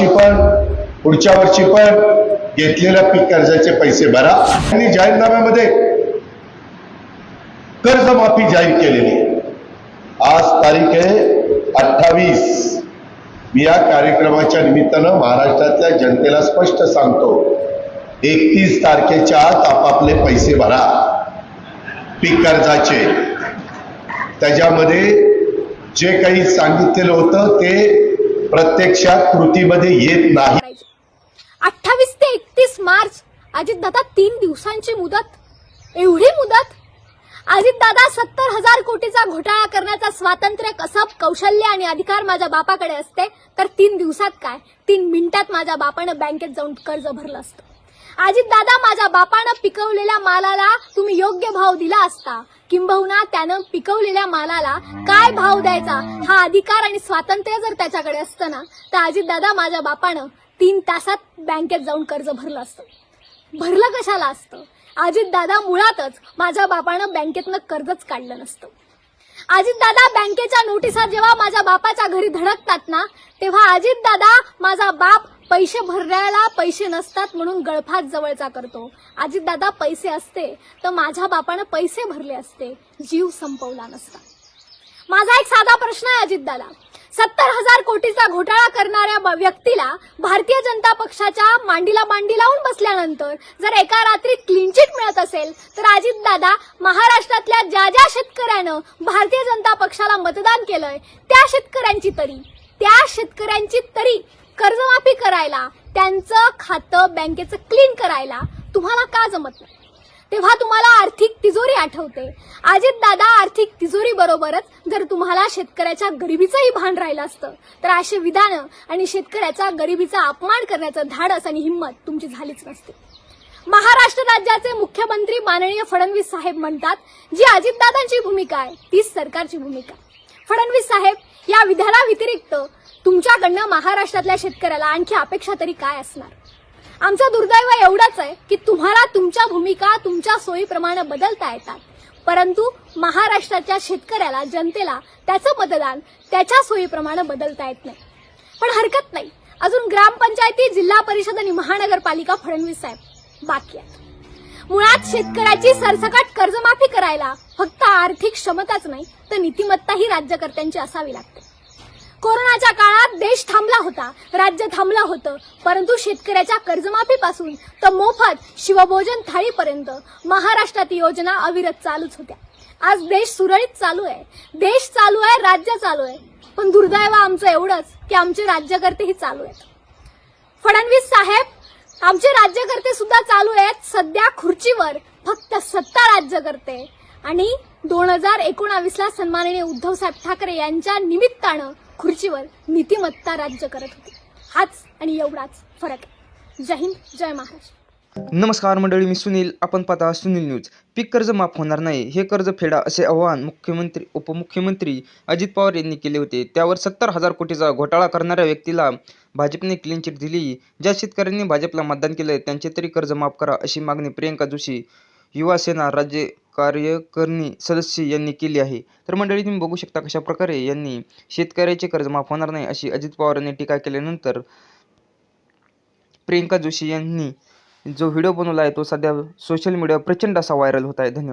वर्षी पण पुढच्या वर्षी पण घेतलेल्या पीक कर्जाचे पैसे भरा. आणि जाहीरनाम्यामध्ये कर्जमाफी जाहीर केलेली आज तारीख आहे अठ्ठावीस. मी या कार्यक्रमाच्या निमित्तानं महाराष्ट्रातल्या जनतेला स्पष्ट सांगतो एकतीस तारखेच्या आत आपापले पैसे भरा. पीक कर्जाचे. त्याच्यामध्ये जे काही सांगितलेलं होतं ते प्रत्यक्षात कृतीमध्ये येत नाही. अठ्ठावीस ते एकतीस मार्च अजित दादा तीन दिवसांची मुदत. एवढी मुदत? अजित दादा सत्तर हजार कोटीचा घोटाळा करण्याचा स्वातंत्र्य कसब कौशल्य आणि अधिकार माझ्या बापाकडे असते तर तीन दिवसात काय? तीन मिनिटात माझ्या बापानं बँकेत जाऊन कर्ज भरलं असतं. अजित दादा माझ्या बापानं पिकवलेल्या मालाला तुम्ही योग्य भाव दिला असता किंबहुना त्यानं पिकवलेल्या मालाला काय भाव द्यायचा हा अधिकार आणि स्वातंत्र्य जर त्याच्याकडे असतं ना तर अजित दादा माझ्या बापानं तीन तासात बँकेत जाऊन कर्ज भरलं असतं. भरलं कशाला असतं? अजित दादा मुळातच माझ्या बापानं बँकेतनं कर्जच काढलं नसतं. अजित दादा बँकेच्या नोटिसा जेव्हा माझ्या बापाच्या घरी धडकतात ना तेव्हा अजित दादा माझा बाप पैसे भरायला पैसे नसतात म्हणून गळफात जवळचा करतो. अजित दादा पैसे असते तर माझ्या बापानं पैसे भरले असते. जीव संपवला नसता. माझा एक साधा प्रश्न आहे अजित दादा सत्तर हजार कोटीचा घोटाळा करणाऱ्या व्यक्तीला भारतीय जनता पक्षाच्या मांडीला मांडी लावून बसल्यानंतर जर एका रात्रीत क्लीन चिट मिळत असेल तर अजित दादा महाराष्ट्रातल्या ज्या ज्या शेतकऱ्यानं भारतीय जनता पक्षाला मतदान केलंय त्या शेतकऱ्यांची तरी. त्या शेतकऱ्यांची तरी. कर्जमाफी करायला त्यांचं खातं बँकेचं क्लीन करायला तुम्हाला का जमत नाही? तेव्हा तुम्हाला आर्थिक तिजोरी आठवते. अजित दादा आर्थिक तिजोरी बरोबरच जर तुम्हाला शेतकऱ्याच्या गरिबीचंही भान राहिलं असतं तर असे विधानं आणि शेतकऱ्याचा गरिबीचा अपमान करण्याचं धाडस आणि हिंमत तुमची झालीच नसते. महाराष्ट्र राज्याचे मुख्यमंत्री माननीय फडणवीस साहेब म्हणतात जी अजितदादांची भूमिका आहे तीच सरकारची भूमिका फडणवीस साहेब या विधाना व्यतिरिक्त तुमच्याकडनं महाराष्ट्रातल्या शेतकऱ्याला आणखी अपेक्षा तरी काय असणार? आमचं दुर्दैव एवढंच आहे की तुम्हाला तुमच्या भूमिका तुमच्या सोयीप्रमाणे बदलता येतात. परंतु महाराष्ट्राच्या शेतकऱ्याला जनतेला त्याचं मतदान त्याच्या सोयीप्रमाणे बदलता येत नाही. पण हरकत नाही. अजून ग्रामपंचायती जिल्हा परिषद आणि महानगरपालिका फडणवीस साहेब बाकी आहेत. मुळात शेतकऱ्याची सरसकट कर्जमाफी करायला फक्त आर्थिक क्षमताच नाही तर नीतिमत्ताही राज्यकर्त्यांची असावी लागते. कोरोनाच्या काळात देश थांबला होता राज्य थांबलं होतं परंतु शेतकऱ्याच्या कर्जमाफीपासून तर मोफत शिवभोजन थाळीपर्यंत महाराष्ट्रात योजना अविरत चालूच होत्या. आज देश सुरळीत चालू आहे. देश चालू आहे राज्य चालू आहे. पण दुर्दैव आमचं एवढंच की आमचे राज्यकर्तेही चालू आहेत. फडणवीस साहेब आमचे राज्यकर्ते सुद्धा चालू आहेत. सध्या खुर्चीवर फक्त सत्ता राज्यकर्ते. आणि दोन हजार एकोणावीस ला सन्माननीय उद्धव साहेब ठाकरे यांच्या निमित्तानं खुर्चीवर नीतिमत्ता राज्य करत होती. हाच आणि एवढाच फरक आहे. जय हिंद जय महाराष्ट्र. नमस्कार मंडळी मी सुनील. आपण पाहता सुनील न्यूज. पीक कर्ज माफ होणार नाही हे कर्ज फेडा असे आवाहन मुख्यमंत्री उपमुख्यमंत्री अजित पवार यांनी केले होते. त्यावर सत्तर हजार कोटीचा घोटाळा करणाऱ्या व्यक्तीला भाजपने क्लीन चिट दिली. ज्या शेतकऱ्यांनी भाजपला मतदान केलं त्यांचे तरी कर्ज माफ करा अशी मागणी प्रियंका जोशी युवासेना राज्य कार्यकारिणी सदस्य यांनी केली आहे. तर मंडळी तुम्ही बघू शकता कशा प्रकारे यांनी शेतकऱ्याचे कर्ज माफ होणार नाही अशी अजित पवार यांनी टीका केल्यानंतर प्रियंका जोशी यांनी जो व्हिडिओ बनवला आहे तो सध्या सोशल मीडियावर प्रचंड असा व्हायरल होत आहे. धन्यवाद.